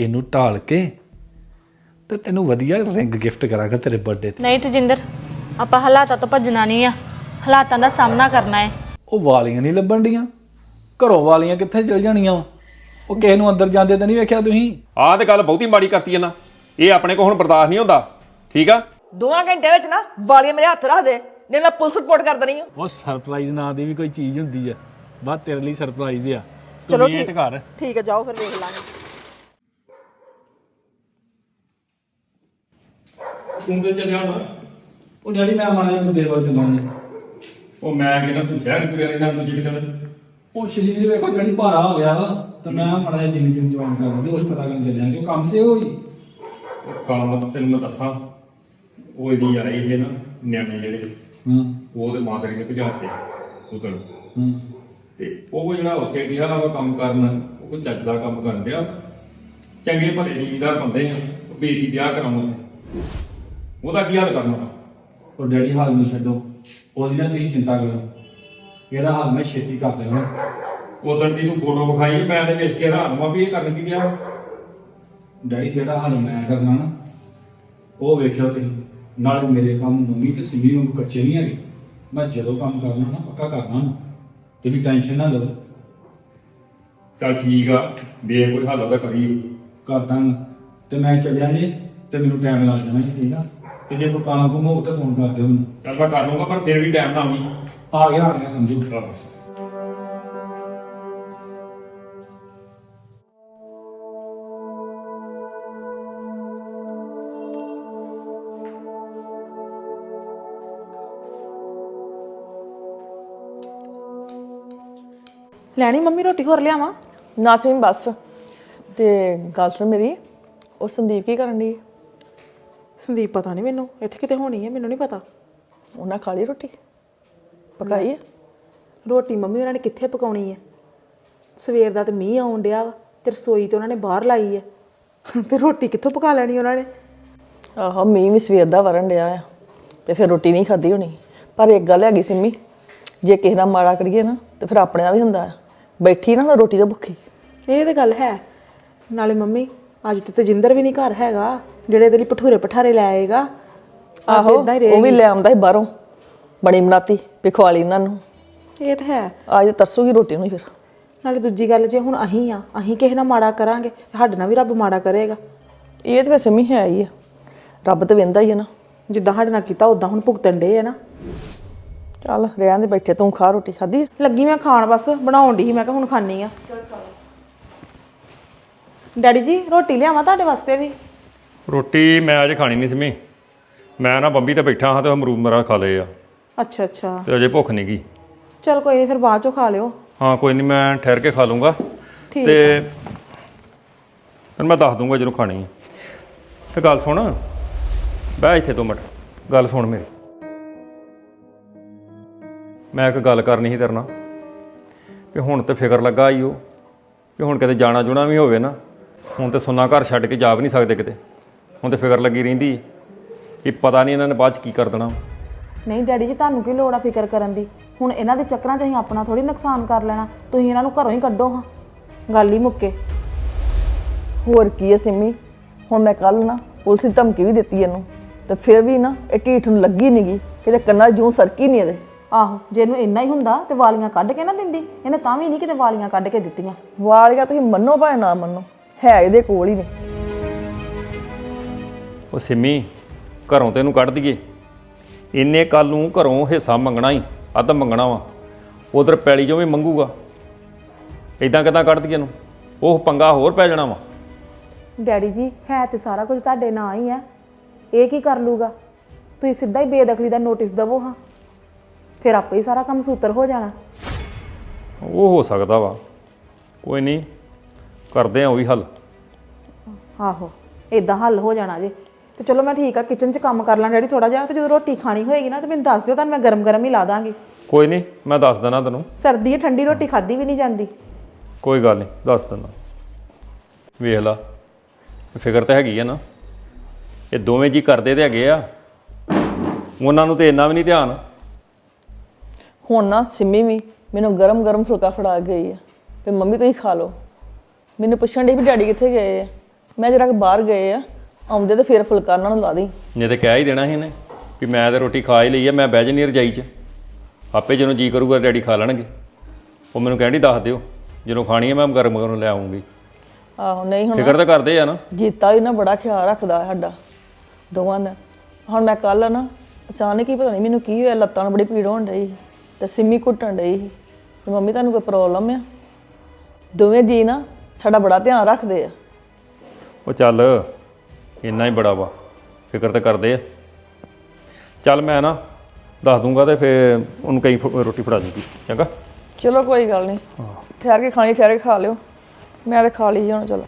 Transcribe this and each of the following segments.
ਇਹਨੂੰ ਢਾਲ ਕੇ ਤੇ ਤੈਨੂੰ ਵਧੀਆ ਰਿੰਗ ਗਿਫਟ ਕਰਾਂਗਾ ਤੇਰੇ ਬਰਥਡੇ ਤੇ। ਨਹੀਂ ਤਜਿੰਦਰ ਆਪਾਂ ਹਾਲਾਤਾਂ ਤੋਂ ਭੱਜਣਾ ਨਹੀਂ ਆ। ਹਾਲਾਤਾਂ ਦਾ ਸਾਹਮਣਾ ਕਰਨਾ ਹੈ। ਉਹ ਵਾਲੀਆਂ ਨਹੀਂ ਲੱਭਣ ਡੀਆਂ। ਘਰੋਂ ਵਾਲੀਆਂ ਕਿੱਥੇ ਚਲ ਜਾਣੀਆਂ ਵਾ? ਉਹ ਕਿਸੇ ਨੂੰ ਅੰਦਰ ਜਾਂਦੇ ਤਾਂ ਨਹੀਂ ਵੇਖਿਆ ਤੁਸੀਂ? ਆਹ ਤੇ ਗੱਲ ਬਹੁਤੀ ਮਾੜੀ ਕਰਤੀ ਹੈ ਨਾ ਇਹ ਆਪਣੇ ਕੋਲ ਹੁਣ ਬਰਦਾਸ਼ਤ ਨਹੀਂ ਹੁੰਦਾ। ਠੀਕ ਆ? ਦੋਵਾਂ ਘੰਟੇ ਵਿੱਚ ਨਾ ਵਾਲੀਆਂ ਮੇਰੇ ਹੱਥ ਰੱਖ ਦੇ। ਨਹੀਂ ਮੈਂ ਪੁਲਿਸ ਰਿਪੋਰਟ ਕਰ ਦੇਣੀ ਆ। ਉਹ ਸਰਪ੍ਰਾਈਜ਼ ਨਾਂ ਦੀ ਵੀ ਕੋਈ ਚੀਜ਼ ਹੁੰਦੀ ਆ। ਬਸ ਤੇਰੇ ਲਈ ਸਰਪ੍ਰਾਈਜ਼ ਆ। ਚਲੋ ਵੇਟ ਠੀਕ। ਕਰ ਠੀਕ ਹੈ ਜਾਓ ਫਿਰ ਵੇਖ ਲਾਂਗੇ। ਤੂੰ ਤੇ ਚੱਲਿਆ ਨਾ ਉਹ ਡੈਡੀ ਮੈਂ ਮਾਣਾ ਜਿਹਾ ਦੇਰ ਬਾਅਦ ਉਹ ਮੈਂ ਕਿਹਾ ਤੂੰ ਸ਼ਹਿਰ ਤੁਰਿਆ ਰਹਿਣਾ ਦੂਜੀ ਕਿਤੇ ਉਹ ਸ਼ਰੀਰ ਵੇਖੋ ਜਿਹੜੀ ਭਾਰਾ ਹੋ ਗਿਆ ਵਾ ਤੇ ਮੈਂ ਮਾੜਾ ਜਿਹਾ ਜਿੰਨੀ ਜਿੰਨੀ ਜਵਾਨ ਕਰ ਲਾਂਗੇ ਉਹੀ ਪਤਾ ਕਰਨ ਚੱਲਿਆ ਕਿ ਕੰਮ ਸੇ ਹੋਈ। ਕੰਮ ਤੈਨੂੰ ਮੈਂ ਦੱਸਾਂ ਉਹ ਇਹਦੀ ਆਈ ਇਹ ਨਾ ਨਿਆਣੇ ਜਿਹੜੇ ਹਾਂ। ਉਹ ਤੇ ਮਾਂ ਤੇਰੀ ਨੇ ਭਜਾਤੇ ਉਧਰ ਹਾਂ। ਤੇ ਉਹ ਜਿਹੜਾ ਉੱਥੇ ਗਿਆ ਵਾ ਕੰਮ ਕਰਨ ਉਹ ਚੱਜ ਦਾ ਕੰਮ ਕਰਨ ਡਿਆ। ਚੰਗੇ ਭਲੇ ਜ਼ਿਮੀਦਾਰ ਬੰਦੇ ਆ ਉਹ ਬੇਟੀ ਵਿਆਹ ਕਰਾਉਣ। ਉਹਦਾ ਕੀ ਹਾਲ ਕਰਨਾ ਉਹ ਡੈਡੀ ਹਾਲ ਨੂੰ ਛੱਡੋ। ਉਹਦੀ ਨਾ ਤੁਸੀਂ ਚਿੰਤਾ ਕਰੋ। ਇਹਦਾ ਹਾਲ ਮੈਂ ਛੇਤੀ ਕਰ ਦੇਣਾ ਉਦੋਂ ਦੀ ਤੂੰ ਫੋਟੋ ਵਿਖਾਈ ਮੈਂ ਤੇ ਵੇਖ ਕੇ ਹੈਰਾਨ ਹਾਂ ਵੀ ਇਹ ਕਰਨ ਕੀ ਗਿਆ। ਡੈਡੀ ਜਿਹੜਾ ਹਾਲ ਮੈਂ ਕਰਨਾ ਨਾ ਉਹ ਵੇਖਿਓ ਤੁਸੀਂ। ਨਾਲੇ ਮੇਰੇ ਕੰਮ ਮੰਮੀ ਤੇ ਸਿਮੀ ਨੂੰ ਕੱਚੇ ਨਹੀਂ ਹੈਗੇ। ਮੈਂ ਜਦੋਂ ਕੰਮ ਕਰਨਾ ਨਾ ਪੱਕਾ ਕਰਨਾ ਨਾ। ਤੁਸੀਂ ਟੈਨਸ਼ਨ ਨਾ ਲਓ। ਚੱਲ ਠੀਕ ਆ ਵੇ ਕੋਈ ਹੱਲ ਉਹਦਾ ਕਰੀ ਕਰ ਦਾਂਗਾ। ਤੇ ਮੈਂ ਚੱਲਿਆ ਜੇ ਤੇ ਮੈਨੂੰ ਟਾਈਮ ਲੱਗ ਜਾਣਾ ਜੀ ਠੀਕ ਆ? ਤੇ ਜੇ ਕੋਈ ਕੰਮ ਕੁਮ ਹੋਊ ਤਾਂ ਫੋਨ ਕਰ ਦਿਓ ਮੈਨੂੰ। ਚੱਲ ਮੈਂ ਕਰ ਲੂੰਗਾ ਪਰ ਫਿਰ ਵੀ ਟਾਈਮ ਨਾ ਆਵੀਂ ਆ ਗਿਆ ਆ ਗਿਆ ਸਮਝੋ। ਲੈਣੀ ਮੰਮੀ ਰੋਟੀ ਹੋਰ ਲਿਆਵਾਂ? ਨਾਸਮੀਨ ਬਸ। ਤੇ ਗੱਲ ਸੁਣ ਮੇਰੀ ਉਹ ਸੰਦੀਪ ਕੀ ਕਰਨ ਦੀ ਸੰਦੀਪ ਪਤਾ ਨਹੀਂ ਮੈਨੂੰ ਇੱਥੇ ਕਿਤੇ ਹੋਣੀ ਹੈ ਮੈਨੂੰ ਨਹੀਂ ਪਤਾ। ਉਹਨਾਂ ਖਾ ਲਈ ਰੋਟੀ? ਪਕਾਈ ਹੈ ਰੋਟੀ ਮੰਮੀ ਉਹਨਾਂ ਨੇ ਕਿੱਥੇ ਪਕਾਉਣੀ ਹੈ ਸਵੇਰ ਦਾ ਤੇ ਮੀਂਹ ਆਉਣ ਡਿਆ ਵਾ ਤੇ ਰਸੋਈ ਤੇ ਉਹਨਾਂ ਨੇ ਬਾਹਰ ਲਾਈ ਹੈ ਤੇ ਰੋਟੀ ਕਿੱਥੋਂ ਪਕਾ ਲੈਣੀ ਉਹਨਾਂ ਨੇ? ਆਹੋ ਮੀਂਹ ਵੀ ਸਵੇਰ ਦਾ ਵਰਨ ਡਿਆ ਆ ਤੇ ਫਿਰ ਰੋਟੀ ਨਹੀਂ ਖਾਧੀ ਹੋਣੀ। ਪਰ ਇੱਕ ਗੱਲ ਹੈਗੀ ਸਿੰਮੀ ਜੇ ਕਿਸੇ ਨਾਲ ਮਾੜਾ ਕਰੀਏ ਨਾ ਤੇ ਫਿਰ ਆਪਣੇ ਨਾਲ ਵੀ ਹੁੰਦਾ ਆ। ਬੈਠੀ ਨਾ ਨਾ ਰੋਟੀ ਤੋਂ ਭੁੱਖੀ। ਇਹ ਤੇ ਗੱਲ ਹੈ ਨਾਲੇ ਮੰਮੀ ਅੱਜ ਤੇ ਤਜਿੰਦਰ ਵੀ ਨਹੀਂ ਘਰ ਹੈਗਾ ਜਿਹੜੇ ਇਹਦੇ ਲਈ ਭਠੂਰੇ ਪਠਾਰੇ ਲੈ ਆਏਗਾ। ਆਹੋ ਏਦਾਂ ਹੀ ਉਹ ਵੀ ਲੈ ਆਉਂਦਾ ਸੀ ਬਾਹਰੋਂ ਬਣੀ ਬਣਾਤੀ ਵੀ ਖਵਾ ਲਈ ਇਹਨਾਂ ਨੂੰ। ਇਹ ਤਾਂ ਹੈ। ਅੱਜ ਤੇ ਤਰਸੂਗੀ ਰੋਟੀ ਨੂੰ ਫਿਰ। ਨਾਲੇ ਦੂਜੀ ਗੱਲ ਜੇ ਹੁਣ ਅਹੀਂ ਆ ਅਹੀਂ ਕਿਸੇ ਨਾਲ ਮਾੜਾ ਕਰਾਂਗੇ ਸਾਡੇ ਨਾਲ ਵੀ ਰੱਬ ਮਾੜਾ ਕਰੇਗਾ। ਇਹ ਤੇ ਫਿਰ ਸਿੰਮੀ ਹੈ ਹੀ ਆ। ਰੱਬ ਤੇ ਵੇਂਦਾ ਹੀ ਆ ਨਾ। ਜਿੱਦਾਂ ਸਾਡੇ ਨਾਲ ਕੀਤਾ ਉਦਾਂ ਹੁਣ ਭੁਗਤਣ ਡੇ ਆ ਨਾ। ਚੱਲ ਰਹਿਣ ਦੇ ਬੈਠੇ ਤੂੰ ਖਾ ਰੋਟੀ ਖਾਧੀ ਲੱਗੀ ਮੈਂ ਖਾਣ ਬਸ ਬਣਾਉਣ ਦੀ ਸੀ ਮੈਂ ਕਿਹਾ ਹੁਣ ਖਾਣੀ ਆ। ਡੈਡੀ ਜੀ ਰੋਟੀ ਲਿਆਵਾਂ ਤੁਹਾਡੇ ਵਾਸਤੇ ਵੀ? ਰੋਟੀ ਮੈਂ ਅੱਜ ਖਾਣੀ ਨਹੀਂ ਸੀ ਮੈਂ ਮੈਂ ਨਾ ਬੰਬੀ ਤੇ ਬੈਠਾ ਹਾਂ ਤੇ ਅਮਰੂਦ ਮਰਾ ਖਾ ਲਏ ਆ। ਅੱਛਾ ਅੱਛਾ। ਤੇ ਅਜੇ ਭੁੱਖ ਨਹੀਂ ਗਈ ਚਲ ਕੋਈ ਨਹੀਂ ਫਿਰ ਬਾਅਦ ਚੋਂ ਖਾ ਲਿਓ। ਹਾਂ ਕੋਈ ਨਹੀਂ ਮੈਂ ਠਹਿਰ ਕੇ ਖਾ ਲੂੰਗਾ। ਠੀਕ ਤੇ ਫਿਰ ਮੈਂ ਦੱਸ ਦੂੰਗਾ ਜਦੋਂ ਖਾਣੀ ਹੈ ਤੇ ਗੱਲ ਸੁਣ ਬਹਿ ਇੱਥੇ ਦੋ ਮਿੰਟ। ਗੱਲ ਸੁਣ ਮੇਰੀ। ਮੈਂ ਇੱਕ ਗੱਲ ਕਰਨੀ ਸੀ ਤੇਰੇ ਨਾਲ। ਕਿ ਹੁਣ ਤੇ ਫਿਕਰ ਲੱਗਾ ਈ ਉਹ ਕਿ ਹੁਣ ਕਿਤੇ ਜਾਣਾ ਜੁਣਾ ਵੀ ਹੋਵੇ ਨਾ। ਹੁਣ ਤੇ ਸੁੰਨਾ ਘਰ ਛੱਡ ਕੇ ਜਾ ਵੀ ਨਹੀਂ ਸਕਦੇ ਕਿਤੇ। ਹੁਣ ਤੇ ਫਿਕਰ ਲੱਗੀ ਰਹਿੰਦੀ ਕਿ ਪਤਾ ਨਹੀਂ ਇਹਨਾਂ ਨੇ ਬਾਅਦ ਚ ਕੀ ਕਰ ਦੇਣਾ। ਨਹੀਂ ਡੈਡੀ ਜੀ ਤੁਹਾਨੂੰ ਕੀ ਲੋੜ ਆ ਫਿਕਰ ਕਰਨ ਦੀ? ਹੁਣ ਇਹਨਾਂ ਦੇ ਚੱਕਰਾਂ 'ਚ ਅਸੀਂ ਆਪਣਾ ਥੋੜੀ ਨੁਕਸਾਨ ਕਰ ਲੈਣਾ। ਤੁਸੀਂ ਇਹਨਾਂ ਨੂੰ ਘਰੋਂ ਹੀ ਕੱਢੋ ਹਾਂ। ਗੱਲ ਹੀ ਮੁੱਕੇ। ਹੋਰ ਕੀ ਹੈ ਸਿੰਮੀ? ਹੁਣ ਮੈਂ ਕੱਲ ਨਾ ਪੁਲਿਸ ਦੀ ਧਮਕੀ ਵੀ ਦਿੱਤੀ ਇਹਨੂੰ। ਤੇ ਫਿਰ ਵੀ ਨਾ ਇਹ ਢੀਠ ਨੂੰ ਲੱਗੀ ਨਹੀਂਗੀ ਕਿਤੇ ਕੰਨਾਂ ਜੂੰ ਸਰਕੀ ਨਹੀਂ ਇਹਦੇ। ਆਹੋ ਜੇ ਇਹਨੂੰ ਇੰਨਾ ਹੀ ਹੁੰਦਾ ਤੇ ਵਾਲੀਆਂ ਕੱਢ ਕੇ ਨਾ ਦਿੰਦੀ। ਇਹਨੇ ਤਾਂ ਵੀ ਨਹੀਂ ਕਿਤੇ ਵਾਲੀਆਂ ਕੱਢ ਕੇ ਦਿੱਤੀਆਂ। ਵਾਲੀਆਂ ਤੁਸੀਂ ਮੰਨੋ ਭਾਵੇਂ ਨਾ ਮੰਨੋ। ਹੈ ਇਹਦੇ ਕੋਲ ਹੀ ਨੇ। ਉਹ ਸਿੰਮੀ ਘਰੋਂ ਤੈਨੂੰ ਕੱਢ ਦਈਏ। ਇੰਨੇ ਕੱਲ ਨੂੰ ਘਰੋਂ ਹਿੱਸਾ ਮੰਗਣਾ ਹੀ ਅੱਧ ਮੰਗਣਾ ਵਾ। ਉਧਰ ਪੈਲੀ ਚੋਂ ਵੀ ਮੰਗੂਗਾ। ਇਦਾਂ ਕਿਦਾਂ ਕੱਢ ਦਈਏ ਨੂੰ ਉਹ ਪੰਗਾ ਹੋਰ ਪੈ ਜਾਣਾ ਵਾ। ਡੈਡੀ ਜੀ ਹੈ ਤੇ ਸਾਰਾ ਕੁਝ ਤੁਹਾਡੇ ਨਾਂ ਹੀ ਹੈ ਇਹ ਕੀ ਕਰ ਲੂਗਾ? ਤੁਸੀਂ ਸਿੱਧਾ ਹੀ ਬੇਦਖਲੀ ਦਾ ਨੋਟਿਸ ਦਵੋ ਹਾਂ। ਫਿਰ ਆਪੇ ਹੀ ਸਾਰਾ ਕੰਮ ਸੂਤਰ ਹੋ ਜਾਣਾ। ਉਹ ਹੋ ਸਕਦਾ ਵਾ। ਕੋਈ ਨਹੀਂ ਕਰਦੇ ਆ ਉਹ ਵੀ ਹੱਲ। ਆਹੋ ਇਦਾਂ ਹੱਲ ਹੋ ਜਾਣਾ ਜੇ। ਤੇ ਚਲੋ ਮੈਂ ਠੀਕ ਆ ਕਿਚਨ 'ਚ ਕੰਮ ਕਰ ਲਾਂ ਡੈਡੀ ਥੋੜਾ ਜਿਹਾ ਤੇ ਜਦੋਂ ਰੋਟੀ ਖਾਣੀ ਹੋਏਗੀ ਨਾ ਤੇ ਮੈਨੂੰ ਦੱਸ ਦਿਓ ਤੁਹਾਨੂੰ ਮੈਂ ਗਰਮ-ਗਰਮ ਹੀ ਲਾ ਦਾਂਗੀ। ਕੋਈ ਨਹੀਂ ਮੈਂ ਦੱਸ ਦਿੰਦਾ ਤੈਨੂੰ। ਸਰਦੀ ਹੈ ਠੰਡੀ ਰੋਟੀ ਖਾਦੀ ਵੀ ਨਹੀਂ ਜਾਂਦੀ। ਕੋਈ ਗੱਲ ਨਹੀਂ ਦੱਸ ਦਿੰਦਾ। ਵੇਖ ਲਾ ਫਿਕਰ ਤਾਂ ਹੈਗੀ ਆ ਨਾ। ਇਹ ਦੋਵੇਂ ਜੀ ਕਰਦੇ ਤੇ ਹੈਗੇ ਆ। ਉਹਨਾਂ ਨੂੰ ਤੇ ਇੰਨਾ ਵੀ ਨਹੀਂ ਧਿਆਨ। ਹੁਣ ਨਾ ਸਿੰਮੀ ਵੀ ਮੈਨੂੰ ਗਰਮ ਗਰਮ ਫੁਲਕਾ ਫੜਾ ਕੇ ਗਈ ਹੈ ਵੀ ਮੰਮੀ ਤੁਸੀਂ ਖਾ ਲਓ। ਮੈਨੂੰ ਪੁੱਛਣ ਡਈ ਵੀ ਡੈਡੀ ਕਿੱਥੇ ਗਏ ਆ? ਮੈਂ ਜਰਾ ਬਾਹਰ ਗਏ ਆ। ਆਉਂਦੇ ਤੇ ਫਿਰ ਫੁਲਕਾ ਉਹਨਾਂ ਨੂੰ ਲਾ ਦੇਈ। ਨਹੀਂ ਤੇ ਕਹਿ ਹੀ ਦੇਣਾ ਸੀ ਇਹਨੇ ਵੀ ਮੈਂ ਤੇ ਰੋਟੀ ਖਾ ਹੀ ਲਈ ਆ ਮੈਂ ਬਹਿ ਜਣੀ ਰਜਾਈ 'ਚ। ਆਪੇ ਜਦੋਂ ਜੀ ਕਰੂਗਾ ਡੈਡੀ ਖਾ ਲੈਣਗੇ। ਉਹ ਮੈਨੂੰ ਕਹਿੰਦੀ ਦੱਸ ਦਿਓ ਜਦੋਂ ਖਾਣੀ ਹੈ ਮੈਂ ਗਰਮ ਗਰਮ ਲੈ ਆਉਂਗੀ ਆਹੋ ਨਹੀਂ ਹੁਣ ਫਿਕਰ ਤਾਂ ਕਰਦੇ ਆ ਨਾ। ਜੀਤਾ ਵੀ ਨਾ ਬੜਾ ਖਿਆਲ ਰੱਖਦਾ ਸਾਡਾ ਦੋਵਾਂ ਦਾ। ਹੁਣ ਮੈਂ ਕੱਲ ਨਾ ਅਚਾਨਕ ਹੀ ਪਤਾ ਨਹੀਂ ਮੈਨੂੰ ਕੀ ਹੋਇਆ ਲੱਤਾਂ ਨੂੰ ਬੜੀ ਪੀੜ ਹੋਣ ਡਈ ਸੀ ਤੇ ਸਿੰਮੀ ਘੁੱਟਣ ਡਈ ਸੀ ਤੇ ਮੰਮੀ ਤੁਹਾਨੂੰ ਕੋਈ ਪ੍ਰੋਬਲਮ ਆ? ਦੋਵੇਂ ਜੀ ਨਾ ਸਾਡਾ ਬੜਾ ਧਿਆਨ ਰੱਖਦੇ ਆ। ਉਹ ਚੱਲ ਇੰਨਾ ਹੀ ਬੜਾ ਵਾ ਫਿਕਰ ਤਾਂ ਕਰਦੇ ਆ। ਚੱਲ ਮੈਂ ਨਾ ਦੱਸ ਦੂੰਗਾ ਤੇ ਫੇਰ ਉਹਨੂੰ ਕਈ ਫ- ਰੋਟੀ ਫੜਾ ਦੂੰਗੀ ਚੰਗਾ? ਚਲੋ ਕੋਈ ਗੱਲ ਨਹੀਂ ਠਹਿਰ ਕੇ ਖਾਣੀ ਠਹਿਰ ਕੇ ਖਾ ਲਿਓ। ਮੈਂ ਤਾਂ ਖਾ ਲਈ ਹੁਣ ਚਲੋ।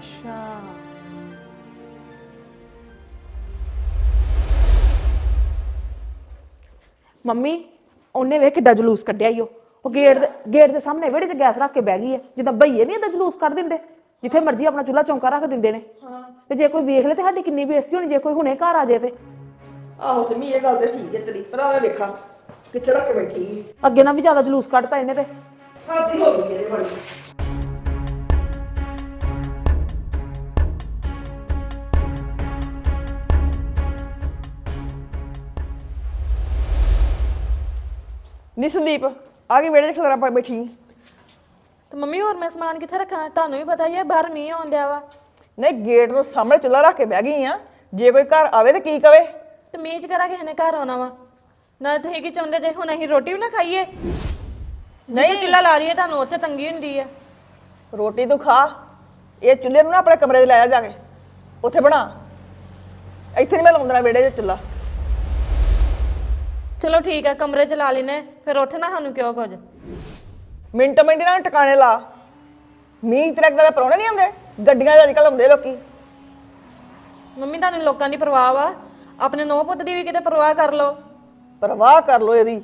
ਅੱਛਾ। ਮੰਮੀ ਉਹਨੇ ਵੇਖ ਕਿੱਡਾ ਜਲੂਸ ਕੱਢਿਆ ਈ ਉਹ। ਉਹ ਗੇਟ ਦੇ ਗੇਟ ਦੇ ਸਾਹਮਣੇ ਵਿਹੜੇ 'ਚ ਗੈਸ ਰੱਖ ਕੇ ਬਹਿ ਗਈ ਹੈ ਜਿੱਦਾਂ ਭਈਏ ਨਹੀਂ ਇਹਦਾ ਜਲੂਸ ਕੱਢ ਦਿੰਦੇ। ਜਿੱਥੇ ਮਰਜ਼ੀ ਆਪਣਾ ਚੁੱਲ੍ਹਾ ਚੌਂਕਾ ਰੱਖ ਦਿੰਦੇ ਨੇ। ਤੇ ਜੇ ਕੋਈ ਵੇਖ ਲੇ ਤੇ ਸਾਡੀ ਕਿੰਨੀ ਬੇਇੱਜ਼ਤੀ ਹੋਣੀ ਜੇ ਕੋਈ ਹੁਣੇ ਘਰ ਆ ਜਾਏ ਤੇ। ਆਹੋ ਸਿੰਮੀ ਇਹ ਗੱਲ ਤੇ ਠੀਕ ਹੈ ਤੇਰੀ। ਪਰ ਆਵੇ ਵੇਖਾਂ ਕਿੱਥੇ ਰੱਖ ਕੇ ਬੈਠੀ। ਅੱਗੇ ਨਾਲ ਵੀ ਜ਼ਿਆਦਾ ਜਲੂਸ ਕੱਢਤਾ ਇਹਨੇ ਤੇ। ਹੱਦ ਹੀ ਹੋ ਗਈ ਇਹਦੇ ਬੜੀ ਨੀ ਸੰਦੀਪ ਆ ਕੇ ਵਿਹੜੇ 'ਚ ਖਲਰਾ ਪਾ ਬੈਠੀ ਤੇ ਮੰਮੀ ਹੋਰ ਮੈਂ ਸਮਾਨ ਕਿੱਥੇ ਰੱਖਾਂ? ਤੁਹਾਨੂੰ ਵੀ ਪਤਾ ਹੀ ਹੈ ਬਾਹਰ ਨਹੀਂ ਆਉਂਦਿਆ ਵਾ। ਨਹੀਂ ਗੇਟ ਨੂੰ ਸਾਹਮਣੇ ਚੁੱਲ੍ਹਾ ਰੱਖ ਕੇ ਬਹਿ ਗਈ ਆ। ਜੇ ਕੋਈ ਘਰ ਆਵੇ ਤੇ ਕੀ ਕਵੇ? ਤੇ ਮੀਚ ਕਰਾ ਕਿਸੇ ਨੇ ਘਰ ਆਉਣਾ ਵਾ? ਨਾ ਤੁਸੀਂ ਕੀ ਚਾਹੁੰਦੇ ਜੇ ਹੁਣ ਅਸੀਂ ਰੋਟੀ ਵੀ ਨਾ ਖਾਈਏ? ਨਹੀਂ। ਚੁੱਲਾ ਲਾ ਲਈਏ ਤੁਹਾਨੂੰ ਉੱਥੇ ਤੰਗੀ ਹੁੰਦੀ ਆ। ਰੋਟੀ ਤੂੰ ਖਾ। ਇਹ ਚੁੱਲ੍ਹੇ ਨੂੰ ਨਾ ਆਪਣੇ ਕਮਰੇ 'ਚ ਲੈ ਜਾ ਕੇ। ਉੱਥੇ ਬਣਾ। ਇੱਥੇ ਨਹੀਂ ਮੈਂ ਲਾਉਂਦਾ ਵਿਹੜੇ 'ਚ ਚੁੱਲ੍ਹਾ। ਚਲੋ ਠੀਕ ਆ ਕਮਰੇ ਚ ਲਾ ਲੈਨੇ ਫਿਰ ਉੱਥੇ ਨਾ ਸਾਨੂੰ ਕਿਉਂ ਕੁਝ? ਮਿੰਟ ਮਿੰਟ ਨਾਲ ਟਿਕਾਣੇ ਲਾ। ਮੀਂਹ ਤਰ੍ਹਾਂ ਦਾ ਪਰੋਣੇ ਨਹੀਂ ਆਉਂਦੇ? ਗੱਡੀਆਂ 'ਚ ਅੱਜਕੱਲ ਆਉਂਦੇ ਲੋਕੀ। ਮੰਮੀ ਤੁਹਾਨੂੰ ਲੋਕਾਂ ਦੀ ਪਰਵਾਹ ਵਾ। ਆਪਣੇ ਨੌ ਪੁੱਤ ਦੀ ਵੀ ਕਿਤੇ ਪਰਵਾਹ ਕਰ ਲਓ। ਪਰਵਾਹ ਕਰ ਲੋ ਇਹਦੀ।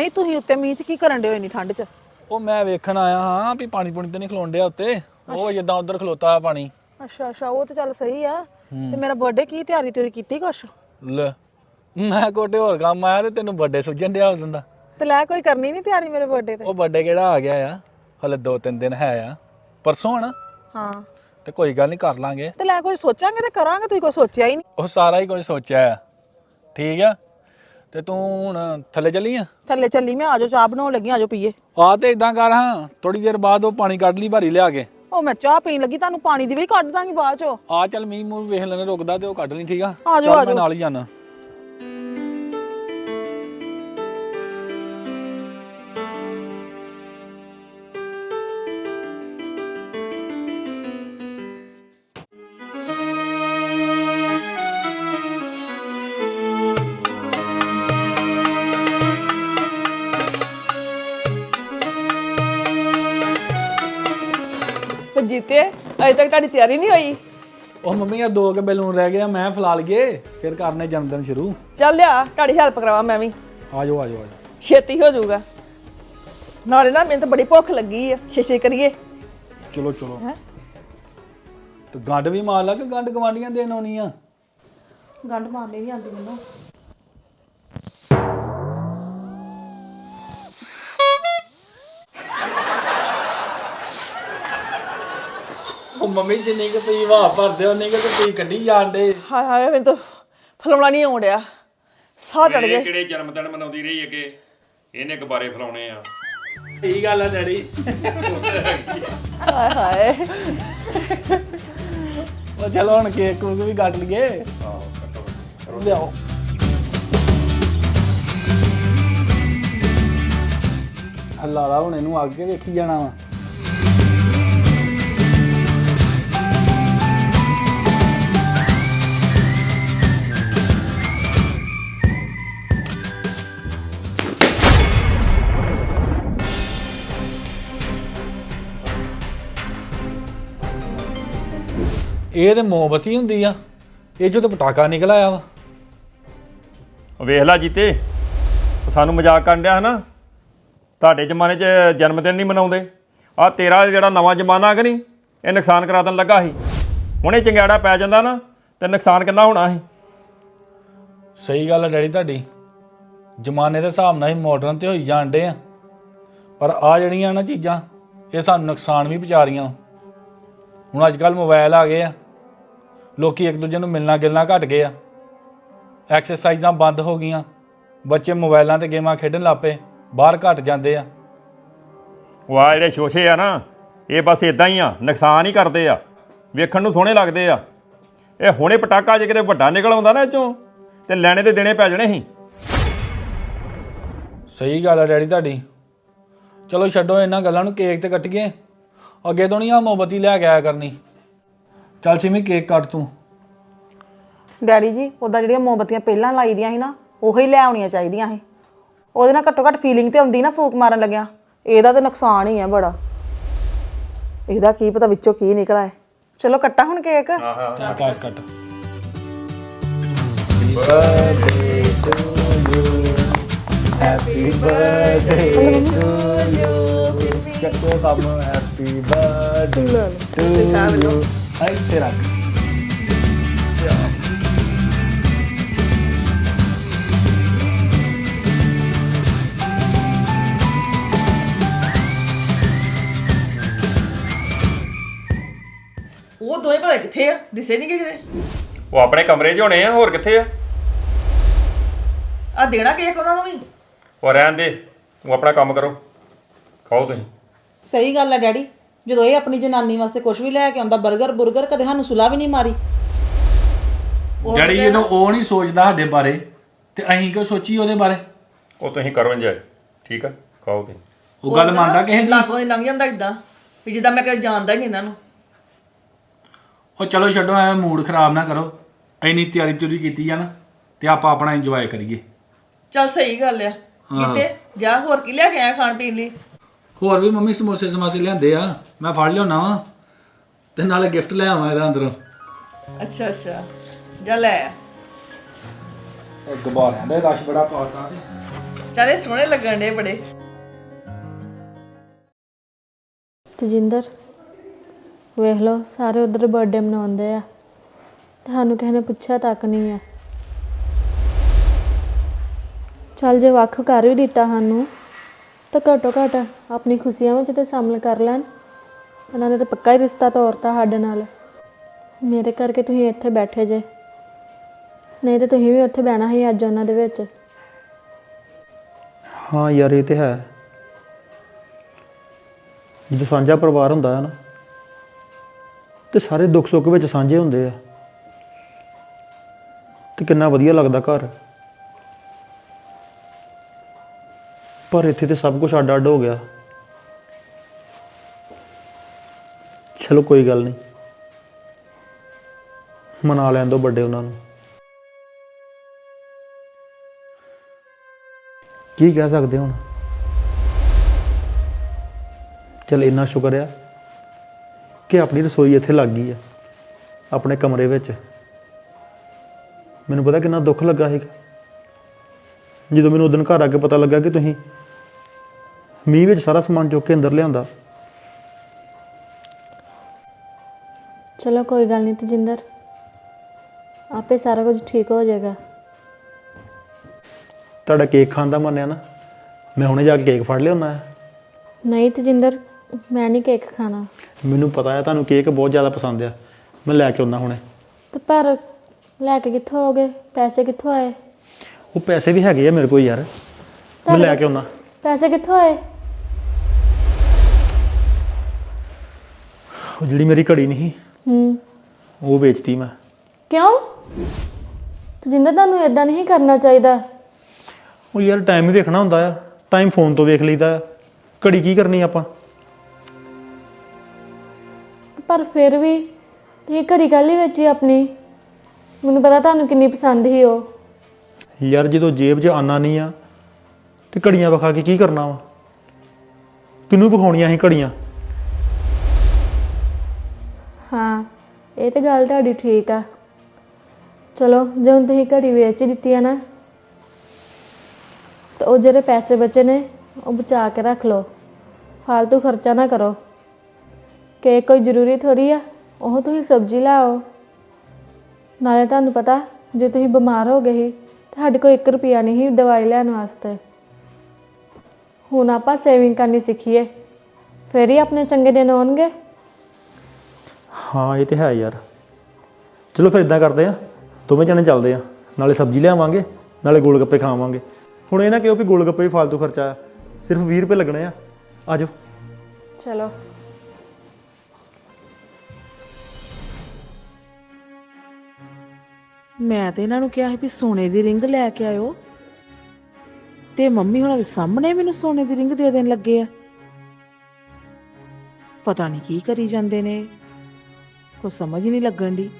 ਨਹੀਂ ਤੁਸੀਂ ਉੱਤੇ ਮੀਂਹ 'ਚ ਕੀ ਕਰਨ ਡਿਓ ਇੰਨੀ ਠੰਡ 'ਚ? ਉਹ ਮੈਂ ਵੇਖਣ ਆਇਆ ਹਾਂ ਵੀ ਪਾਣੀ ਪੂਣੀ ਤੇ ਨਹੀਂ ਖਲੋਣ ਡਿਆ ਉੱਤੇ। ਉਹ ਜਿੱਦਾਂ ਉਧਰ ਖਲੋਤਾ ਆ ਪਾਣੀ। ਅੱਛਾ ਅੱਛਾ ਉਹ ਤਾਂ ਚੱਲ ਸਹੀ ਆ। ਤੇ ਮੇਰਾ ਬਰਥਡੇ ਕੀ ਤਿਆਰੀ ਤਿਉਰੀ ਕੀਤੀ ਕੁਛ? ਲੈ ਮੈਂ ਕੋਟੇ ਹੋਰ ਕੰਮ ਆਇਆ ਤੇ ਤੈਨੂੰ ਵੱਡੇ ਸੁੱਜਣ ਡਿਆ ਉਦੋਂ ਦਾ। ਤੇ ਲੈ ਕੋਈ ਕਰਨੀ ਨਹੀਂ ਤਿਆਰੀ ਮੇਰੇ ਬਰਥਡੇ ਤੇ? ਉਹ ਵੱਡੇ ਕਿਹੜਾ ਆ ਗਿਆ ਆ? ਹਲੇ ਦੋ ਤਿੰਨ ਦਿਨ ਹੈ ਆ। ਪਰਸੋਂ ਹਣ ਹਾਂ। ਤੇ ਕੋਈ ਗੱਲ ਨਹੀਂ ਕਰ ਲਾਂਗੇ। ਤੇ ਲੈ ਕੁਝ ਸੋਚਾਂਗੇ ਤੇ ਕਰਾਂਗੇ ਤੁਸੀਂ ਕੋਈ ਸੋਚਿਆ ਹੀ ਨਹੀਂ। ਉਹ ਸਾਰਾ ਹੀ ਕੁਝ ਸੋਚਿਆ ਆ। ਠੀਕ ਆ? ਤੇ ਤੂੰ ਹੁਣ ਥੱਲੇ ਚੱਲੀ ਆ? ਥੱਲੇ ਚੱਲੀ ਮੈਂ ਆਜੋ ਚਾਹ ਬਣਾਉਣ ਲੱਗੀ ਆਜੋ ਪੀਏ। ਆ ਤੇ ਇਦਾਂ ਕਰ ਹਾਂ ਥੋੜੀ ਦੇਰ ਬਾਅਦ ਉਹ ਪਾਣੀ ਕੱਢ ਲਈ ਭਾਰੀ ਲਿਆ ਕੇ। ਉਹ ਮੈਂ ਚਾਹ ਪੀਣ ਲੱਗੀ ਤੁਹਾਨੂੰ ਪਾਣੀ ਦੀ ਵੀ ਕੱਢ ਦਾਂਗੀ ਬਾਅਦ ਚੋਂ। ਆ ਚੱਲ ਮੀਂਹ ਮੂੰਹ ਵੇਖ ਲੈਣੇ ਰੁਕਦਾ ਤੇ ਉਹ ਕੱਢ ਲਈ ਠੀਕ ਆ? ਆ ਜਾਓ, ਚੱਲ ਆ ਮੈਂ ਜਾਓ। ਨਾਲ ਹੀ ਜਾਣਾ ਤੇ ਜੀਤੇ ਅਜੇ ਤੱਕ ਤੁਹਾਡੀ ਤਿਆਰੀ ਨਹੀਂ ਹੋਈ? ਉਹ ਮੰਮੀ ਆ ਦੋ ਕੇ ਬੈਲੂਨ ਰਹਿ ਗਏ ਆ ਮੈਂ ਫਲਾ ਲਈਏ ਫਿਰ ਕਰਨੇ ਜਨਮ ਦਿਨ ਸ਼ੁਰੂ। ਚੱਲ ਲਿਆ ਤੁਹਾਡੀ ਹੈਲਪ ਕਰਾਵਾਂ ਮੈਂ ਵੀ। ਆ ਜਾਓ ਆ ਜਾਓ ਆ ਜਾਓ ਛੇਤੀ ਹੋ ਜਾਊਗਾ। ਨਾਲੇ ਨਾ ਮੈਨੂੰ ਤਾਂ ਬੜੀ ਭੁੱਖ ਲੱਗੀ ਆ। ਛੇ ਕਰੀਏ। ਚਲੋ ਚਲੋ। ਤੇ ਗੰਢ ਵੀ ਮਾਰ ਲਾ ਕਿ ਗੰਢ ਗਵਾਂਡੀਆਂ ਦੇਣ ਆਉਣੀ ਆ? ਗੰਢ ਮਾਰਨੀ ਨਹੀਂ ਆਉਂਦੀ ਮੈਨੂੰ। ਮੰਮੀ ਜਿੰਨੀ ਕਿ ਤੁਸੀਂ ਵਾਹ ਭਰਦੇ ਹੋ ਨਹੀਂ ਕਿ ਤੁਸੀਂ ਕੱਢੀ ਜਾਂਦੇ ਹਾਏ ਹਾਏ ਮੈਨੂੰ ਤਾਂ ਫਲਮਣਾ ਨਹੀਂ ਆਉਣ ਡਿਆ। ਸਾਹ ਚੜ ਗਏ। ਕਿਹੜੇ ਜਨਮ ਦਿਨ ਮਨਾਉਂਦੀ ਰਹੀ ਅੱਗੇ? ਇਹਨੇ ਗੁਬਾਰੇ ਫਲਾਉਣੇ ਆ। ਸਹੀ ਗੱਲ ਆ ਡੈਡੀ। ਹਾਏ ਹਾਏ। ਉਹ ਚਲੋ ਹੁਣ ਕੇਕ ਕੂਕ ਵੀ ਕੱਟ ਲਈਏ। ਲਿਆਓ। ਹੱਲਾ ਲਾ ਹੁਣ ਇਹਨੂੰ ਅੱਗੇ ਵੇਖੀ ਜਾਣਾ ਵਾ। ਇਹ ਤੇ ਮੋਮਬਤੀ ਹੁੰਦੀ ਆ। ਇਹ ਜੋ ਤੇ ਪਟਾਕਾ ਨਿਕਲ ਆਇਆ ਵਾ। ਉਹ ਵੇਖ ਲੈ ਜੀਤੇ ਉਹ ਸਾਨੂੰ ਮਜ਼ਾਕ ਕਰਨ ਡਿਆ ਹਨਾ। ਤੁਹਾਡੇ ਜ਼ਮਾਨੇ 'ਚ ਜਨਮ ਦਿਨ ਨਹੀਂ ਮਨਾਉਂਦੇ। ਆ ਤੇਰਾ ਜਿਹੜਾ ਨਵਾਂ ਜ਼ਮਾਨਾ ਕਿ ਨਹੀਂ ਇਹ ਨੁਕਸਾਨ ਕਰਾ ਦੇਣ ਲੱਗਾ ਸੀ। ਹੁਣੇ ਚੰਗਿਆੜਾ ਪੈ ਜਾਂਦਾ ਨਾ ਤੇ ਨੁਕਸਾਨ ਕਿੰਨਾ ਹੋਣਾ ਸੀ। ਸਹੀ ਗੱਲ ਹੈ ਡੈਡੀ ਤੁਹਾਡੀ। ਜ਼ਮਾਨੇ ਦੇ ਹਿਸਾਬ ਨਾਲ ਹੀ ਮਾਡਰਨ ਤੇ ਹੋਈ ਜਾਂਦੇ ਆ। ਪਰ ਆ ਜਿਹੜੀਆਂ ਨਾ ਚੀਜ਼ਾਂ ਇਹ ਸਾਨੂੰ ਨੁਕਸਾਨ ਵੀ ਪਹੁੰਚਾ ਰਹੀਆਂ। ਹੁਣ ਅੱਜ ਕੱਲ ਮੋਬਾਈਲ ਆ ਗਏ ਆ। ਲੋਕੀ ਇੱਕ ਦੂਜੇ ਨੂੰ ਮਿਲਣਾ ਗਿਲਣਾ ਘਟ ਗਏ ਆ। ਐਕਸਰਸਾਈਜ਼ਾਂ ਬੰਦ ਹੋ ਗਈਆਂ। ਬੱਚੇ ਮੋਬਾਈਲਾਂ ਤੇ ਗੇਮਾਂ ਖੇਡਣ ਲੱਪੇ ਬਾਹਰ ਘਟ ਜਾਂਦੇ ਆ। ਉਹ ਆ ਜਿਹੜੇ ਸ਼ੋਸ਼ੇ ਆ ਨਾ ਇਹ ਬਸ ਇਦਾਂ ਹੀ ਆ। ਨੁਕਸਾਨ ਹੀ ਕਰਦੇ ਆ। ਵੇਖਣ ਨੂੰ ਸੋਹਣੇ ਲੱਗਦੇ ਆ। ਇਹ ਹੁਣੇ ਪਟਾਕਾ ਜੇ ਕਿਤੇ ਵੱਡਾ ਨਿਕਲ ਆਉਂਦਾ ਨਾ ਇਹ ਚੋਂ ਤੇ ਲੈਣੇ ਤੇ ਦੇਣੇ ਪੈ ਜਾਣੇ ਸੀ। ਸਹੀ ਗੱਲ ਹੈ ਡੈਡੀ ਤੁਹਾਡੀ। ਚਲੋ ਛੱਡੋ ਇਹਨਾਂ ਗੱਲਾਂ ਨੂੰ ਕੇਕ ਤੇ ਕੱਟੀਏ। ਅੱਗੇ ਤੋਂ ਨਹੀਂ ਆ ਮੋਮਬਤੀ ਲੈ ਕੇ ਆਇਆ ਕਰਨੀ। ਚੱਲ ਸਿਮੀ ਕੇਕ ਕੱਟ ਤੂੰ। ਡੈਡੀ ਜੀ ਉਹਦਾ ਜਿਹੜੀਆਂ ਮੋਮਬਤੀਆਂ ਪਹਿਲਾਂ ਲਾਈ ਦੀਆਂ ਸੀ ਨਾ ਉਹੀ ਲੈ ਆਉਣੀਆਂ ਚਾਹੀਦੀਆਂ ਸੀ। ਉਹਦੇ ਨਾਲ ਘੱਟੋ ਘੱਟ ਫੀਲਿੰਗ ਤੇ ਹੁੰਦੀ ਨਾ ਫੂਕ ਮਾਰਨ ਲੱਗਿਆ। ਇਹਦਾ ਤਾਂ ਨੁਕਸਾਨ ਹੀ ਹੈ ਬੜਾ। ਇਹਦਾ ਕੀ ਪਤਾ ਵਿੱਚੋਂ ਕੀ ਨਿਕਲਾ ਹੈ। ਚਲੋ ਕੱਟਾ ਹੁਣ ਕੇਕ? ਕੱਟ ਕੱਟ। ਹੈਪੀ ਬਰਥਡੇ ਟੂ ਯੂ ਚੱਕੋ ਕੰਮ ਹੈਪੀ ਬਰਥਡੇ ਟੂ ਯੂ ਆਈ ਤੇਰਾ ਉਹ ਦੋਵੇਂ ਭਲਾ ਕਿੱਥੇ ਆ? ਦਿਸੇ ਨਹੀਂ ਕਿਤੇ? ਉਹ ਆਪਣੇ ਕਮਰੇ 'ਚ ਹੋਣੇ ਆ ਹੋਰ ਕਿੱਥੇ ਆ? ਆ ਦੇਣਾ ਕੇਕ ਉਹਨਾਂ ਨੂੰ ਵੀ? ਉਹ ਰਹਿਣ ਦੇ ਤੂੰ ਆਪਣਾ ਕੰਮ ਕਰੋ। ਖਾਓ ਤੁਸੀਂ। ਸਹੀ ਗੱਲ ਹੈ ਡੈਡੀ। ਜਦੋਂ ਇਹ ਆਪਣੀ ਜਨਾਨੀ ਵਾਸਤੇ ਕੁਝ ਵੀ ਲੈ ਕੇ ਆਉਂਦਾ 버ਗਰ ਬੁਰਗਰ ਕਦੇ ਸਾਨੂੰ ਸੁਲਾ ਵੀ ਨਹੀਂ ਮਾਰੀ। ਡੈਡੀ ਜਦੋਂ ਉਹ ਨਹੀਂ ਸੋਚਦਾ ਸਾਡੇ ਬਾਰੇ ਤੇ ਅਸੀਂ ਕਿਉਂ ਸੋਚੀ ਉਹਦੇ ਬਾਰੇ? ਉਹ ਤੁਸੀਂ ਕਰੋ ਇੰਜੋਏ ਠੀਕ ਆ? ਖਾਓ ਤੁਸੀਂ। ਉਹ ਗੱਲ ਮੰਨਦਾ ਕਿਸੇ ਦੀ? ਲਾਗੋਂ ਲੰਘ ਜਾਂਦਾ ਇਦਾਂ ਵੀ ਜਿੱਦਾਂ ਮੈਂ ਕਦੇ ਜਾਣਦਾ ਹੀ ਨਹੀਂ ਇਹਨਾਂ ਨੂੰ। ਉਹ ਚਲੋ ਛੱਡੋ ਐਵੇਂ ਮੂਡ ਖਰਾਬ ਨਾ ਕਰੋ। ਇੰਨੀ ਤਿਆਰੀ ਤੁਰੀ ਕੀਤੀ ਆ ਨਾ ਤੇ ਆਪਾਂ ਆਪਣਾ ਇੰਜੋਏ ਕਰੀਏ। ਚੱਲ ਸਹੀ ਗੱਲ ਆ। ਕਿਤੇ ਜਾ ਹੋਰ ਕੀ ਲੈ ਕੇ ਆਇਆ ਖਾਣ ਪੀਣ ਲਈ? ਹੋਰ ਵੀ ਮੰਮੀ ਸਮੋਸੇ ਸਮਾਸੇ ਲਿਆਂਦੇ ਆ। ਮੈਂ ਫੜ ਲਿਆਉਣਾ ਵਾ ਤੇ ਨਾਲੇ ਗਿਫਟ ਲੈ ਆਵਾਂ ਇਹਦਾ ਅੰਦਰੋਂ। ਅੱਛਾ ਅੱਛਾ। ਜਾ ਲੈ ਆ। ਇਹ ਗੁਬਾਰਿਆਂ ਦਾ ਰਸ਼ ਬੜਾ ਪਾਤਾ। ਤੇ ਚੱਲ ਇਹ ਸੋਹਣੇ ਲੱਗਣ ਡੇ ਬੜੇ। ਤਜਿੰਦਰ ਵੇਖ ਲਓ ਸਾਰੇ ਉਧਰ ਬਰਥਡੇ ਮਨਾਉਂਦੇ ਆ। ਤੇ ਸਾਨੂੰ ਕਿਸੇ ਨੇ ਪੁੱਛਿਆ ਤੱਕ ਨਹੀਂ ਆ। ਚੱਲ ਜੇ ਵੱਖ ਕਰ ਵੀ ਦਿੱਤਾ ਸਾਨੂੰ ਤਾਂ ਘੱਟੋ ਘੱਟ ਆਪਣੀ ਖੁਸ਼ੀਆਂ ਵਿੱਚ ਤੇ ਸ਼ਾਮਲ ਕਰ ਲੈਣ। ਇਹਨਾਂ ਨੇ ਤਾਂ ਪੱਕਾ ਹੀ ਰਿਸ਼ਤਾ ਤੋਰਤਾ ਸਾਡੇ ਨਾਲ। ਮੇਰੇ ਕਰਕੇ ਤੁਸੀਂ ਇੱਥੇ ਬੈਠੇ ਜੇ। ਨਹੀਂ ਤੇ ਤੁਸੀਂ ਵੀ ਉੱਥੇ ਬਹਿਣਾ ਸੀ ਅੱਜ ਉਹਨਾਂ ਦੇ ਵਿੱਚ। ਹਾਂ ਯਾਰ, ਇਹ ਤੇ ਹੈ। ਜਦੋਂ ਸਾਂਝਾ ਪਰਿਵਾਰ ਹੁੰਦਾ ਹੈ ਨਾ, ਤੇ ਸਾਰੇ ਦੁੱਖ ਸੁੱਖ ਵਿੱਚ ਸਾਂਝੇ ਹੁੰਦੇ ਆ। ਤੇ ਕਿੰਨਾ ਵਧੀਆ ਲੱਗਦਾ ਘਰ। ਪਰ ਇੱਥੇ ਤੇ ਸਭ ਕੁਝ ਅੱਡ ਅੱਡ ਹੋ ਗਿਆ। ਚਲੋ ਕੋਈ ਗੱਲ ਨਹੀਂ। ਮਨਾ ਲੈਣ ਦੋ ਵੱਡੇ ਉਹਨਾਂ ਨੂੰ। ਕੀ ਕਹਿ ਸਕਦੇ ਹੁਣ? ਚਲ ਇੰਨਾ ਸ਼ੁਕਰ ਆ ਕਿ ਆਪਣੀ ਰਸੋਈ ਇੱਥੇ ਲੱਗ ਗਈ ਆ, ਆਪਣੇ ਕਮਰੇ ਵਿੱਚ। ਮੈਨੂੰ ਪਤਾ ਕਿੰਨਾ ਦੁੱਖ ਲੱਗਾ ਸੀਗਾ। ਜਦੋਂ ਮੈਨੂੰ ਉਦੋਂ ਘਰ ਆ ਕੇ ਪਤਾ ਲੱਗਾ ਕਿ ਤੁਸੀਂ ਮੀਂਹ ਵਿੱਚ ਸਾਰਾ ਸਮਾਨ ਚੁੱਕ ਕੇ ਅੰਦਰ ਲਿਆਂਦਾ। ਚਲੋ ਕੋਈ ਗੱਲ ਨਹੀਂ ਤਜਿੰਦਰ। ਆਪੇ ਸਾਰਾ ਕੁਝ ਠੀਕ ਹੋ ਜਾਏਗਾ। ਤੁਹਾਡਾ ਕੇਕ ਖਾਣ ਦਾ ਮਨ ਆ ਨਾ? ਮੈਂ ਹੁਣੇ ਜਾ ਕੇ ਕੇਕ ਫੜ ਲਿਆਉਣਾ ਹੈ। ਨਹੀਂ ਤਜਿੰਦਰ ਮੈਂ ਨਹੀਂ ਕੇਕ ਖਾਣਾ। ਮੈਨੂੰ ਪਤਾ ਹੈ ਤੁਹਾਨੂੰ ਕੇਕ ਬਹੁਤ ਜ਼ਿਆਦਾ ਪਸੰਦ ਆ। ਮੈਂ ਲੈ ਕੇ ਆਉਣਾ ਹੁਣੇ। ਤੇ ਪਰ ਲੈ ਕੇ ਕਿੱਥੋਂ ਆਓਗੇ? ਪੈਸੇ ਕਿੱਥੋਂ ਆਏ? ਉਹ ਪੈਸੇ ਵੀ ਹੈਗੇ ਆ ਮੇਰੇ ਕੋਲ ਯਾਰ। ਮੈਂ ਲੈ ਕੇ ਆਉਣਾ। ਪੈਸੇ ਕਿੱਥੋਂ ਆਏ? ਉਹ ਜਿਹੜੀ ਮੇਰੀ ਘੜੀ ਨਹੀਂ ਹੂੰ। ਉਹ ਵੇਚਤੀ ਮੈਂ। ਕਿਉਂ? ਤਜਿੰਦਰ ਤੁਹਾਨੂੰ ਇਦਾਂ ਨਹੀਂ ਕਰਨਾ ਚਾਹੀਦਾ। ਉਹ ਯਾਰ ਟਾਈਮ ਹੀ ਵੇਖਣਾ ਹੁੰਦਾ ਆ ਟਾਈਮ ਫੋਨ ਤੋਂ ਵੇਖ ਲਈਦਾ। ਆ। ਘੜੀ ਕੀ ਕਰਨੀ ਆਪਾਂ? ਪਰ ਫਿਰ ਵੀ ਤੁਸੀਂ ਘੜੀ ਕੱਲ ਹੀ ਵਿੱਚ ਹੀ ਆਪਣੀ। ਮੈਨੂੰ ਪਤਾ ਤੁਹਾਨੂੰ ਕਿੰਨੀ ਪਸੰਦ ਸੀ ਉਹ। ਯਾਰ ਜਦੋਂ ਜੇਬ 'ਚ ਆਨਾ ਨਹੀਂ ਆ ਤੇ ਘੜੀਆਂ ਵਿਖਾ ਕੇ ਕੀ ਕਰਨਾ ਵਾ? ਕਿਹਨੂੰ ਵਿਖਾਉਣੀਆਂ ਸੀ ਘੜੀਆਂ? ਇਹ ਤੇ ਗੱਲ ਤੁਹਾਡੀ ਠੀਕ ਆ। ਚਲੋ, ਜੇ ਹੁਣ ਤੁਸੀਂ ਘੜੀ ਵੇਚ ਹੀ ਦਿੱਤੀ ਆ ਨਾ, ਤਾਂ ਉਹ ਜਿਹੜੇ ਪੈਸੇ ਬਚੇ ਨੇ, ਉਹ ਬਚਾ ਕੇ ਰੱਖ ਲਓ। ਫालतू ਖਰਚਾ ਨਾ ਕਰੋ। ਕਿ ਕੋਈ ਜ਼ਰੂਰੀ ਥੋੜੀ ਆ, ਉਹ ਤੁਸੀਂ ਸਬਜ਼ੀ ਲਾਓ। ਨਾਲੇ ਤੁਹਾਨੂੰ ਪਤਾ, ਜੇ ਤੁਸੀਂ ਬਿਮਾਰ ਹੋ ਗਏ ਸੀ ਤੁਹਾਡੇ ਕੋਲ 1 ਰੁਪਿਆ ਨਹੀਂ ਸੀ ਦਵਾਈ ਲੈਣ ਵਾਸਤੇ। ਹੁਣ ਆਪਾਂ ਸੇਵਿੰਗ ਕਰਨੀ ਸਿੱਖੀਏ। ਫਿਰ ਹੀ ਆਪਣੇ ਚੰਗੇ ਦਿਨ ਆਉਣਗੇ। ਹਾਂ, ਇਹ ਤੇ ਹੈ ਯਾਰ। ਚਲੋ ਫਿਰ ਇਦਾਂ ਕਰਦੇ ਆ ਦੋਵੇਂ ਜਣੇ ਚੱਲਦੇ ਆ ਨਾਲੇ ਸਬਜ਼ੀ ਲਿਆਵਾਂਗੇ, ਨਾਲੇ ਗੋਲ ਗੱਪੇ ਖਾਵਾਂਗੇ। ਹੁਣ ਇਹ ਨਾ ਕਿਉਂ ਵੀ ਗੋਲ ਗੱਪੇ ਹੀ ਫालतू ਖਰਚਾ ਆ। ਸਿਰਫ 20 ਰੁਪਏ ਲੱਗਣੇ ਆ। ਆਜੋ ਚਲੋ। ਮੈਂ ਤੇ ਇਹਨਾਂ ਨੂੰ ਕਿਹਾ ਸੀ ਵੀ ਸੋਨੇ ਦੀ ਰਿੰਗ ਲੈ ਕੇ ਆਇਓ। ਤੇ ਮੰਮੀ ਹੁਣਾਂ ਦੇ ਸਾਹਮਣੇ ਮੈਨੂੰ ਸੋਨੇ ਦੀ ਰਿੰਗ ਦੇ ਦੇਣ ਲੱਗੇ ਆ। ਪਤਾ ਨਹੀਂ ਕੀ ਕਰੀ ਜਾਂਦੇ ਨੇ। ਕੋਈ ਸਮਝ ਹੀ ਨਹੀਂ ਲੱਗਣ ਦੀ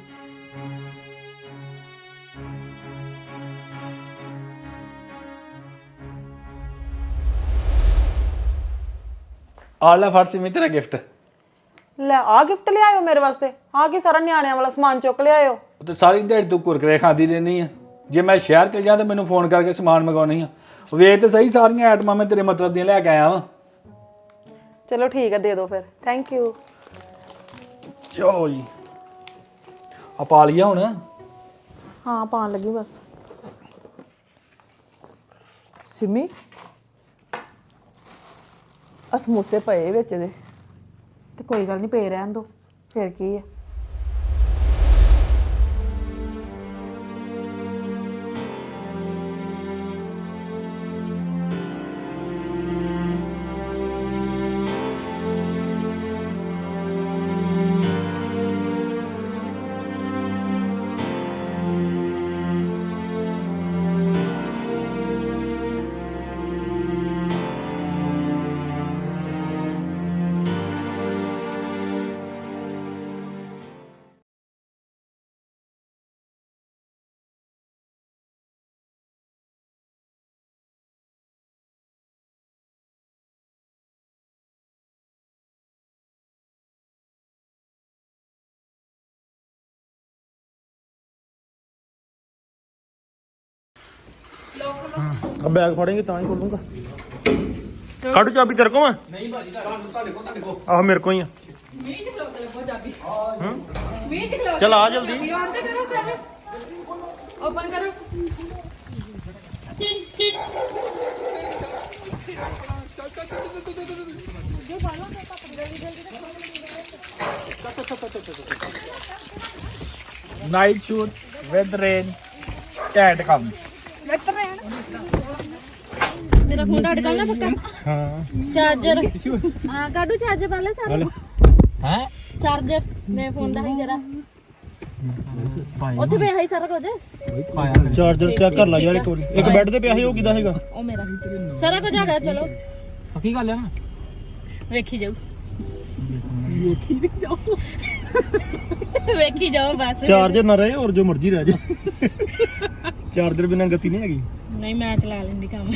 ਆ ਲੈ ਫੜ ਸਿਮੀ ਤੇਰਾ ਗਿਫਟ ਲੈ ਆ ਗਿਫਟ ਲਿਆਇਓ ਮੇਰੇ ਵਾਸਤੇ। ਆ ਕੀ ਸਾਰਾ ਨਿਆਣਿਆਂ ਵਾਲਾ ਸਮਾਨ ਚੁੱਕ ਲਿਆਇਓ। ਤੇ ਸਾਰੀ ਦਿਹਾੜੀ ਤੂੰ ਕੁਰਕਰੇ ਖਾਂਦੀ ਰਹਿੰਦੀ ਆ। ਜੇ ਮੈਂ ਸ਼ਹਿਰ ਚਲ ਜਾਂ ਤੇ ਮੈਨੂੰ ਫੋਨ ਕਰਕੇ ਸਮਾਨ ਮੰਗਾਉਣੀ ਆ। ਵੇਖ ਤੇ ਸਹੀ ਸਾਰੀਆਂ ਆਈਟਮਾਂ ਮੈਂ ਤੇਰੇ ਮਤਲਬ ਦੀਆਂ ਲੈ ਕੇ ਆਇਆ ਵਾਂ। ਚਲੋ ਠੀਕ ਹੈ ਦੇ ਦਿਓ ਫਿਰ। ਥੈਂਕ ਯੂ ਚਲੋ ਜੀ। ਆ ਪਾ ਲਿਆ ਹੁਣ। ਹਾਂ ਪਾਣ ਲੱਗੀ ਬਸ। ਸਿਮੀ ਆ ਸਮੋਸੇ ਪਏ ਵਿੱਚ ਦੇ ਤੇ ਕੋਈ ਗੱਲ ਨਹੀਂ ਪਏ ਰਹਿਣ ਦੋ। ਫਿਰ ਕੀ ਹੈ ਆ ਬੈਗ ਫੜੇਂਗੇ ਤਾਂ ਹੀ ਖੋਲੂੰਗਾ। ਕੱਢ ਚਾਬੀ ਤੇਰੇ ਕੋਲ ਨਹੀਂ ਭਾਜੀ ਤੁਹਾਡੇ ਕੋਲ ਤੁਹਾਡੇ ਕੋਲ ਆਹ ਮੇਰੇ ਕੋਲ ਹੀ ਆ। ਮੀਂਹ ਚ ਖਲੋ ਤੇ ਚਾਬੀ। ਹਾਂ? ਮੀਂਹ ਚ ਚਲ ਆ ਜਲਦੀ। ਨਾਈਟ ਸ਼ੂਟ ਵਿਦ ਰੇਨ ਕੈਟ ਕਮ ਮੇਰਾ ਫੋਨ ਤੁਹਾਡੇ ਕੋਲ ਨਾ ਪੱਕਾ। ਹਾਂ। ਚਾਰਜਰ। ਹਾਂ ਕਾਢੂ ਚਾਰਜਰ ਪਹਿਲੇ ਸਾਰੇ। ਹੈ? ਚਾਰਜਰ। ਮੇਰੇ ਫੋਨ ਦਾ ਹੈ ਜਰਾ। ਉੱਥੇ ਪਿਆ ਹੈ ਸਾਰਾ ਕੁਝ। ਚਾਰਜਰ ਚੈੱਕ ਕਰ ਲਾ ਯਾਰ ਇੱਕ ਵਾਰੀ। ਇੱਕ ਬੈੱਡ ਤੇ ਪਿਆ ਸੀ ਉਹ ਕਿਦਾ ਹੈਗਾ ਉਹ ਮੇਰਾ। ਸਾਰਾ ਕੁਝ ਹੈਗਾ ਚਲੋ। ਕੀ ਗੱਲ ਆ? ਵੇਖੀ ਜਾਓ ਵੇਖੀ ਜਾਓ ਬਸ। ਚਾਰਜਰ ਨਾ ਰਹੇ ਔਰ ਜੋ ਮਰਜ਼ੀ ਰਹਿ ਜਾ ਚਾਰਜਰ ਬਿਨਾਂ ਗਤੀ ਨਹੀਂ ਹੈਗੀ। ਨਹੀਂ ਮੈਂ ਚਲਾ ਲੈਂਦੀ ਕੰਮ।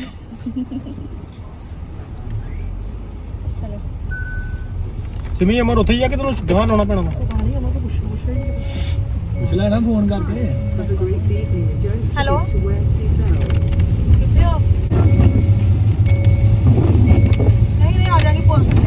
ਚਲੋ। ਸਿਮੀ ਅਮਰ ਉੱਥੇ ਹੀ ਆ ਤੈਨੂੰ ਗਾਂ ਲਾਉਣਾ ਪੈਣਾ ਵਾ? ਪੁੱਛ ਲੈ ਨਾ ਫੋਨ ਕਰਕੇ। Have ਕਿੱਥੇ ਹੋ? ਨਹੀਂ ਨਹੀਂ ਆ ਜਾਗੀ ਪੁਲਿਸ।